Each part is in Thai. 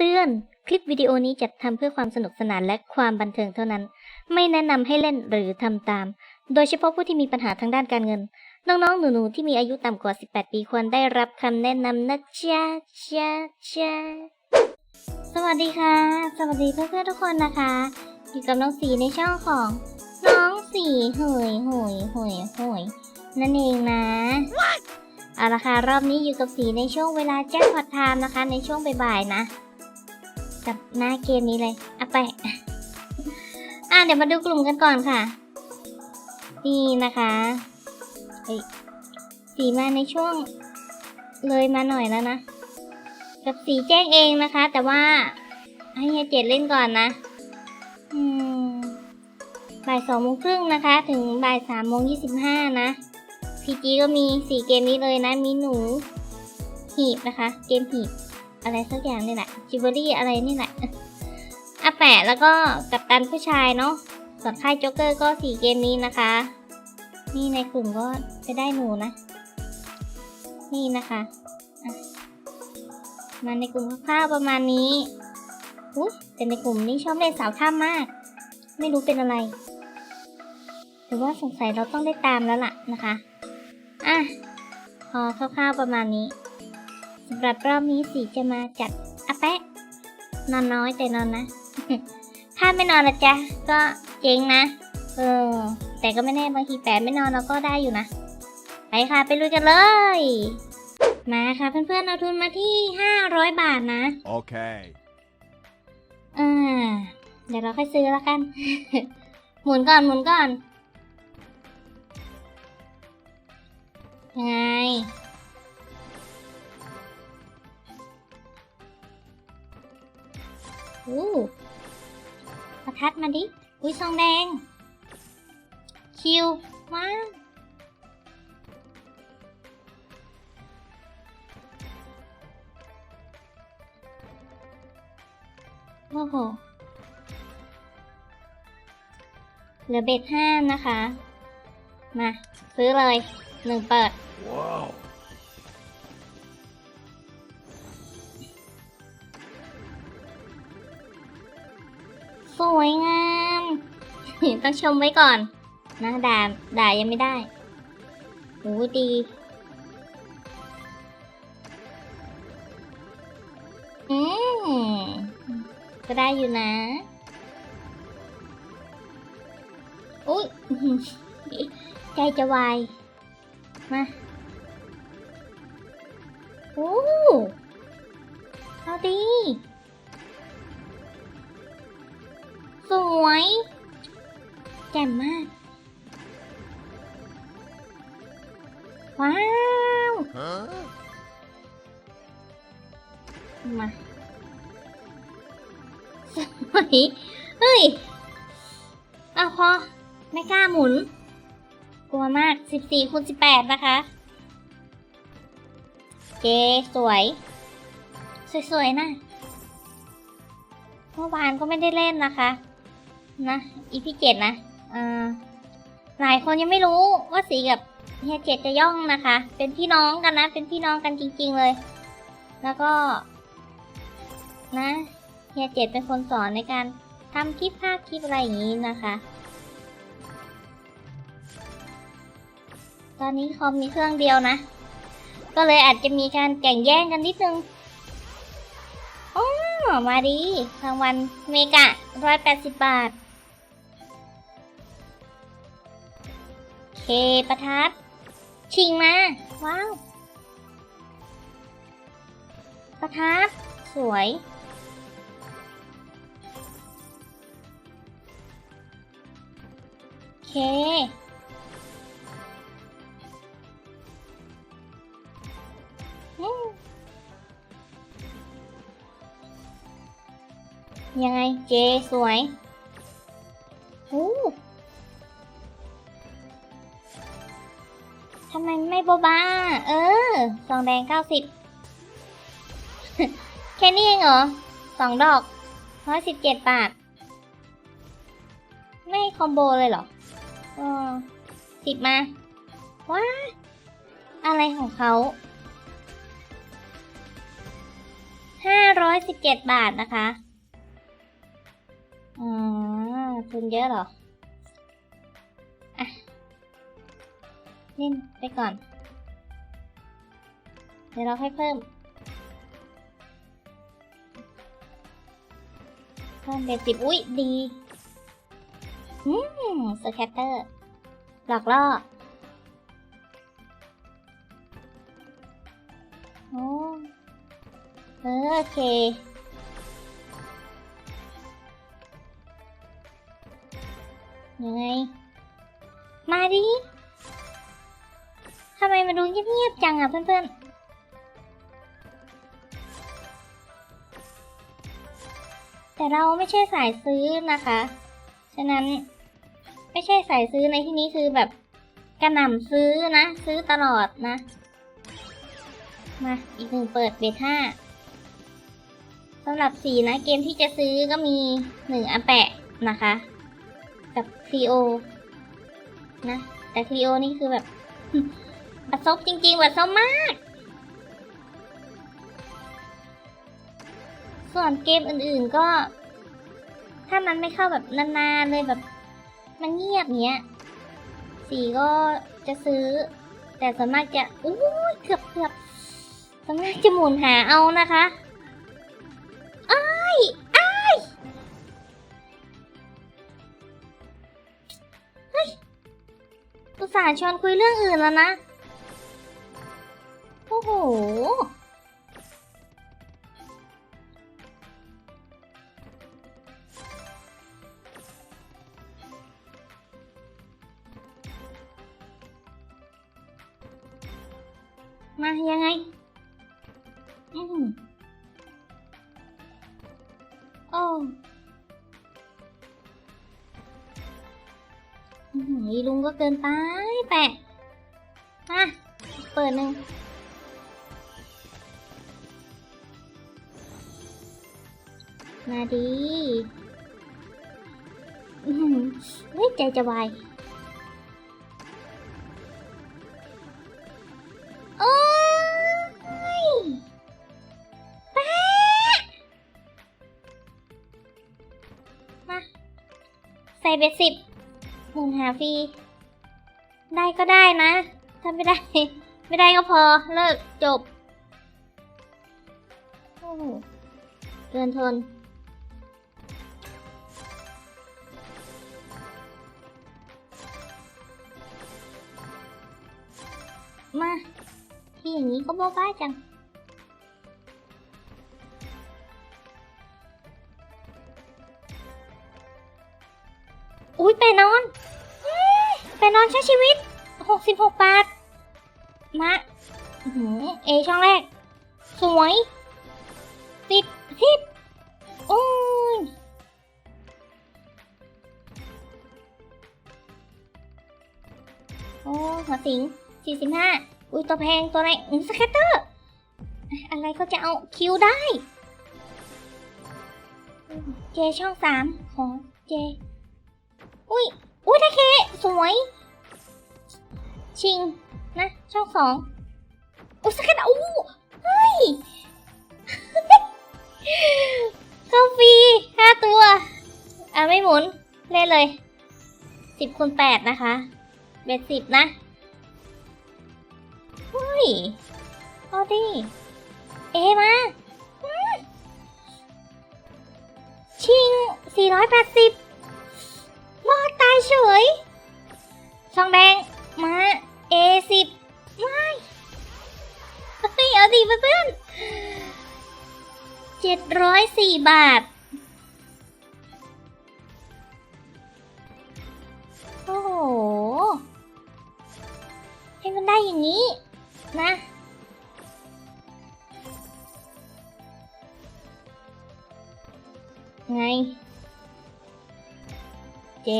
ำเตือน คลิปวิดีโอนี้จัดทำเพื่อความสนุกสนานและความบันเทิงเท่านั้น ไม่แนะนำให้เล่นหรือทำตาม โดยเฉพาะผู้ที่มีปัญหาทางด้านการเงิน น้องๆ หนูๆ ที่มีอายุต่ำกว่า 18 ปีควรได้รับคำแนะนำนะจ๊ะจ๊ะจ๊ะสวัสดีค่ะ สวัสดีเพื่อนๆทุกคนนะคะ อยู่กับน้องสีในช่องของ น้องสีเหยเหยเหยเหยนั่นเองนะเอาละค่ะ รอบนี้อยู่กับสีในช่วงเวลาแจ็คพอตไทม์นะคะ ในช่วงบ่ายๆนะ กับหน้าเกมนี้เลยเอาไป อะเดี๋ยวมาดูกลุ่มกันก่อนค่ะ นี่นะคะสีมาในช่วงเลยมาหน่อยแล้วนะ กับสีแจ้งเองนะคะ แต่ว่าให้เฮียเจ็ดเล่นก่อนนะ อืมบ่ายสองโมงครึ่งนะคะ ถึงบ่ายสามโมงยี่สิบห้านะพีจีก็มีสี่เกมนี้เลยนะ มีหนู หีบนะคะ เกมหีบ อะไรสักอย่างนี่แหละจิวเวลรี่อะไรนี่แหละอะแปะแล้วก็กับตันผู้ชายเนาะส่วนค่ายโจ๊กเกอร์ก็สี่เกมนี้นะคะ นี่ในกลุ่มก็จะได้หนูนะ นี่นะคะะมาในกลุ่มคร่าวๆประมาณนี้อุ๊ยแต่ในกลุ่มนี้ชอบเล่นสาวถ้ำมาก ไม่รู้เป็นอะไรหรือว่าสงสัยเราต้องได้ตามแล้วล่ะนะคะ อะ พอคร่าวๆประมาณนี้ สำหรับรอบนี้สีจะมาจัดอะแปะนอนน้อยแต่นอนนะ ถ้าไม่นอนละจ๊ะก็เจ๊งนะ เออ แต่ก็ไม่แน่บางทีแปดไม่นอนเราก็ได้อยู่นะ ไปค่ะไปลุยกันเลย มาค่ะเพื่อนๆเอาทุนมาที่ห้าร้อยบาทนะ Okay. อ่า เดี๋ยวเราค่อยซื้อแล้วกัน หมุนก่อนหมุนก่อนยังไง อู้ประทัดมาดิ อุ้ยซองแดง คิวว้าโอ้โห เหลือเบ็ดห้านะคะ มา ซื้อเลยหนึ่งเปิด Whoa. สวยงามต้องชมไว้ก่อน นะด่าด่ายังไม่ได้โอ้ดีอืมก็ได้อยู่นะอุ้ยใจจะวาย มาโอ้เอาดี สวยแจ่มมาก ว้าว Huh? มาสวยเฮ้ยเอาพอ ไม่กล้าหมุน กลัวมาก14คูณ18นะคะ เจสวย สวยๆนะเมื่อวานก็ไม่ได้เล่นนะคะ นะ อีพีเจ็ดนะอ่าหลายคนยังไม่รู้ว่าสีกับเฮียเจ็ดจะย่องนะคะ เป็นพี่น้องกันนะ เป็นพี่น้องกันจริง ๆเลย แล้วก็ นะเฮียเจ็ดเป็นคนสอนในการทำคลิปภาคคลิปอะไรอย่างนี้นะคะ ตอนนี้คอมมีเครื่องเดียวนะ ก็เลยอาจจะมีการแข่งแย่งกันนิดนึงโอ้มาดีรางวัลเมกะร้อยแปดสิบบาท เคประทัด ชิงมา ว้าว ประทัด สวย เค ยังไง เจ สวย บา เออซองแดงเก้าสิบแค่นี้เองเหรอสองดอกร้อยสิบเจ็ดบาท ไม่คอมโบเลยเหรอออสิบมา ว้า อะไรของเขาห้าร้อยสิบเจ็ดบาทนะคะอ๋อทุนเยอะเหรอ อะ เล่นไปก่อน เดี๋ยวเราค่อยเพิ่ม เพิ่มเป็นสิบอุ้ยดีอืมสแคตเตอร์ หลอกล่อโอ้เออโอเคยังไง มาดิทำไมมันดูเงียบๆจังอะเพื่อนๆ แต่เราไม่ใช่สายซื้อนะคะ ฉะนั้นไม่ใช่สายซื้อในที่นี้คือแบบกระหน่ำซื้อนะ ซื้อตลอดนะ มาอีกหนึ่งเปิดเบท่าสำหรับสีนะเกมที่จะซื้อก็มีหนึ่งอแปะนะคะ กับคลีโอนะ แต่คลีโอนี่คือแบบ บัดซบจริงๆ บัดซบมาก ส่วนเกมอื่นๆก็ ถ้ามันไม่เข้าแบบนานๆเลยแบบ มันเงียบเนี้ย สีก็จะซื้อ แต่ส่วนมากจะอู้ยเกือบเกือบส่วนมากจะหมุนหาเอานะคะอ้ายอ้ายเฮ้ยอุตส่าห์ชวนคุยเรื่องอื่นแล้วนะ โอ้โห มายังไง อืมโอ้หืออีลุงก็เกินไปแปะมาเปิดหนึ่งมาดีอือหือเฮ้ยใจจะวาย ใส่เบ็ดสิบหมุนหาฟรีได้ก็ได้นะ ถ้าไม่ได้ ไม่ได้ก็พอเลิกจบโอ้เกินทน มาที่อย่างนี้ก็บ้าบ้าจัง ไปนอนไปนอนใช้ชีวิต 66 บาท มาอื้อหือเอช่องแรก สวยสิบสิบโอ้ยโอ้หัวสิงสี่สิบห้าอุ้ยตัวแพงตัวไหนสแคตเตอร์ อะไรก็จะเอาคิวได้ เจช่องสามของเจ อุ้ย อุ้ยได้เคสวย ชิง นะ ช่องสองอุ้ยสแคตอู้เฮ้ยเข้าฟรีห้าตัว อะ ไม่หมุน เล่นเลยสิบคูณแปดนะคะ เบ็ดสิบนะ เฮ้ย เอาดิ เอมาอืมชิง 480 รอดตายเฉยช่องแดง มา A10 ไม่เอาดิเพื่อนเจ็ดร้อยสี่บาท โอ้โห ให้มันได้อย่างนี้นะ เจ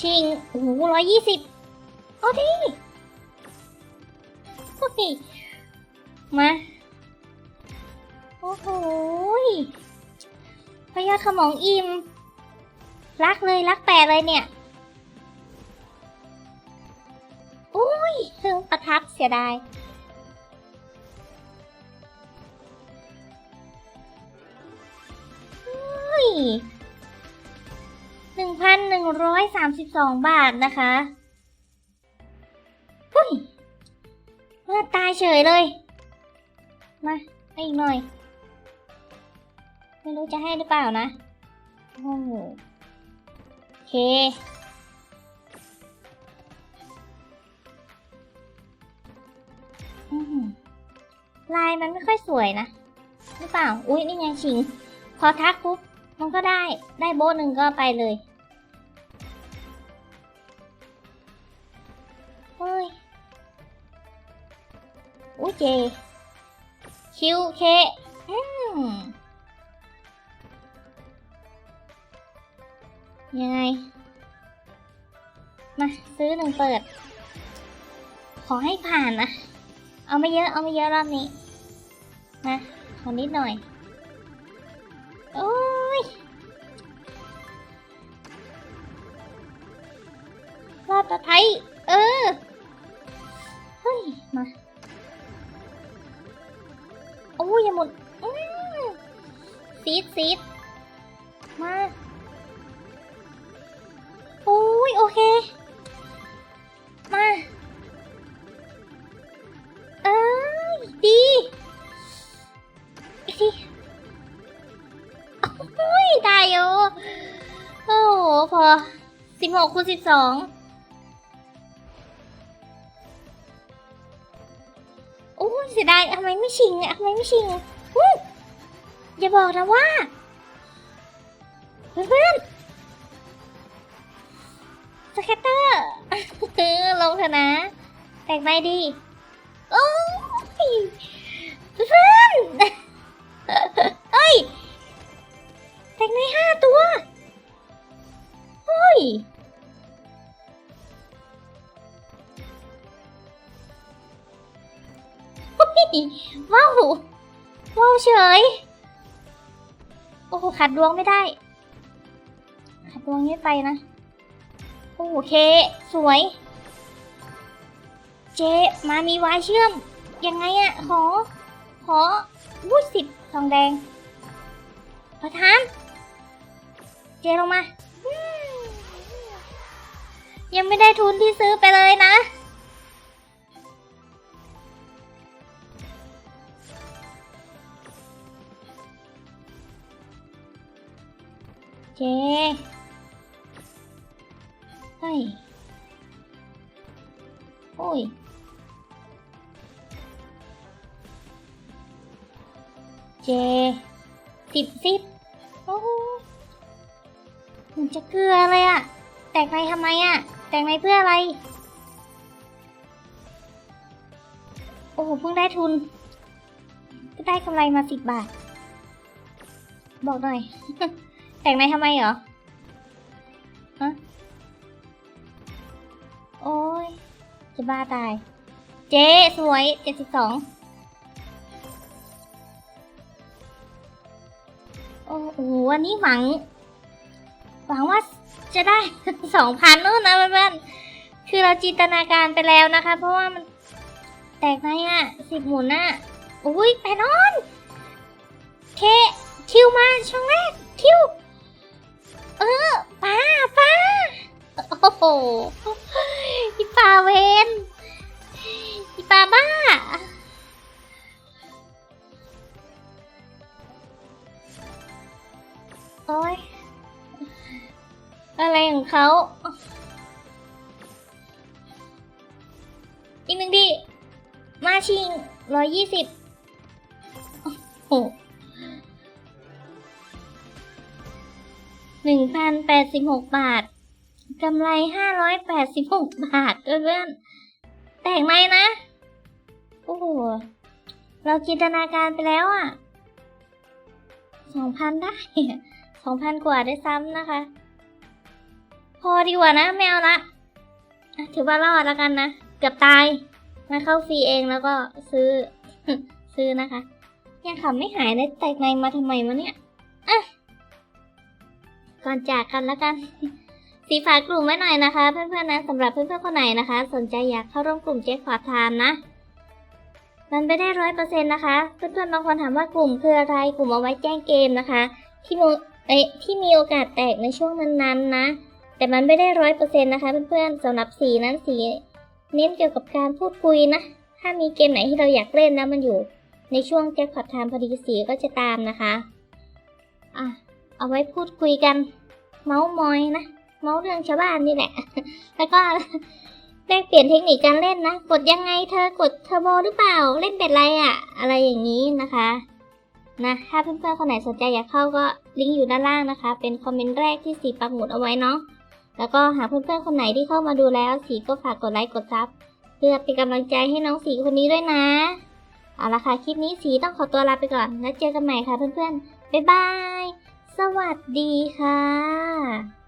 ชิงโอ้โหร้อยยี่สิบเอาดิโอ้ยมา โอ้โหพยอดขมองอิ่ม รักเลยรักแปรเลยเนี่ยอุ้ยเพิ่งประทับเสียดาย ยสามสิบสองบาทนะคะหุ้ยเลือดตายเฉยเลย มาให้อีกหน่อย ไม่รู้จะให้หรือเปล่านะโอ้โหโอเคลายมันไม่ค่อยสวยนะ หรือเปล่า อุ้ยนี่ไงชิง พอทักปุ๊บ มันก็ได้ได้โบสหนึ่งก็ไปเลยเฮ้ยอุ้ยเจ คิวเคอืมยังไง มาซื้อหนึ่งเปิด ขอให้ผ่านนะ เอาไม่เยอะ เอาไม่เยอะรอบนี้ มา ขอนิดหน่อย กคูณสิบสองโอ้เสียดายทำไมไม่ชิงอะทำไมไม่ชิงอย่าบอกนะว่า เพื่อนสแคตเตอร์ลงเถอะนะ แตกไปดี ขัดดวงไม่ได้ ขัดดวงไม่ไปนะ โอเค สวย เจมามีวายเชื่อม ยังไงอะขอ ขอวุ้ยสิบทองแดง ประธาน เจลงมา ยังไม่ได้ทุนที่ซื้อไปเลยนะ เจเฮ้ยโอ้ยเจสิบสิบโอ้โหมันจะเกลือเลยอะแตกในทำไมอะแตกในเพื่ออะไร โอ้โหเพิ่งได้ทุนก็ได้กำไรมาสิบบาท บอกหน่อย แตกในทำไมเหรอฮะโอ้ยจะบ้าตาย เจ๊สวยเจ็ดสิบสองโอ้โหอันนี้หวัง หวังว่าจะได้สองพันนู่นนะเพื่อนๆคือเราจินตนาการไปแล้วนะคะ เพราะว่ามันแตกไงอะสิบหมุนอะอุ้ยแปดออน เค คิวมาช่องแรก คิว เออป้าป้าโอ้โหอีปาเวนอีปาบ้า โอ้ยอะไรของเขาอีกหนึ่งดิมาชิงร้อยยี่สิบิบหกบาท กำไรห้าร้อยแปดสิบหกบาทเพื่อนๆแตกไหมนะ โอ้โห เราจินตนาการไปแล้วอะ่ะงพันได้สองพันกว่าได้ซ้ำนะคะ พอดีกว่านะไม่เอาละ ถือว่ารอดแล้วกันนะ เกือบตายมาเข้าฟรีเองแล้วก็ซื้อ ซื้อนะคะ ยังขำไม่หายเลยแตกในมาทำไมวะเนี่ยอะ ก่อนจากกันแล้วกัน สีฝากลุ่มไว้หน่อยนะคะ เพื่อนๆนะสำหรับเพื่อนๆคนไหนนะคะ สนใจอยากเข้าร่วมกลุ่มเจ๊ขวาทามนะมันไม่ได้ร้อยเปอร์เซ็นต์นะคะ เพื่อนๆบางคนถามว่ากลุ่มคืออะไรกลุ่มเอาไว้แจ้งเกมนะคะ ที่มเอ้ยที่มีโอกาสแตกในช่วงนั้นๆนะ แต่มันไม่ได้ร้อยเปอร์เซ็นต์นะคะเพื่อนๆสำหรับสีนั้นสีเน้นเกี่ยวกับการพูดคุยนะ ถ้ามีเกมไหนที่เราอยากเล่นแล้วมันอยู่ ในช่วงแจ็คพอตไทม์พอดีสีก็จะตามนะคะ อะ เอาไว้พูดคุยกัน เมาส์มอยนะ เมาส์เรื่องชาวบ้านนี่แหละ แล้วก็แลกเปลี่ยนเทคนิคการเล่นนะ กดยังไงเธอกดเทอร์โบหรือเปล่า เล่นเป็นไรอะอะไรอย่างนี้นะคะ นะ ถ้าเพื่อนๆคนไหนสนใจอยากเข้าก็ลิงก์อยู่ด้านล่างนะคะ เป็นคอมเมนต์แรกที่สีปักหมุดเอาไว้เนาะ แล้วก็หากเพื่อนๆคนไหนที่เข้ามาดูแล้ว สีก็ฝากกดไลค์กดซับเพื่อเป็นกำลังใจให้น้องสีคนนี้ด้วยนะ เอาละค่ะ คลิปนี้สีต้องขอตัวลาไปก่อน แล้วเจอกันใหม่ค่ะเพื่อนๆ บ๊ายบาย สวัสดีค่ะ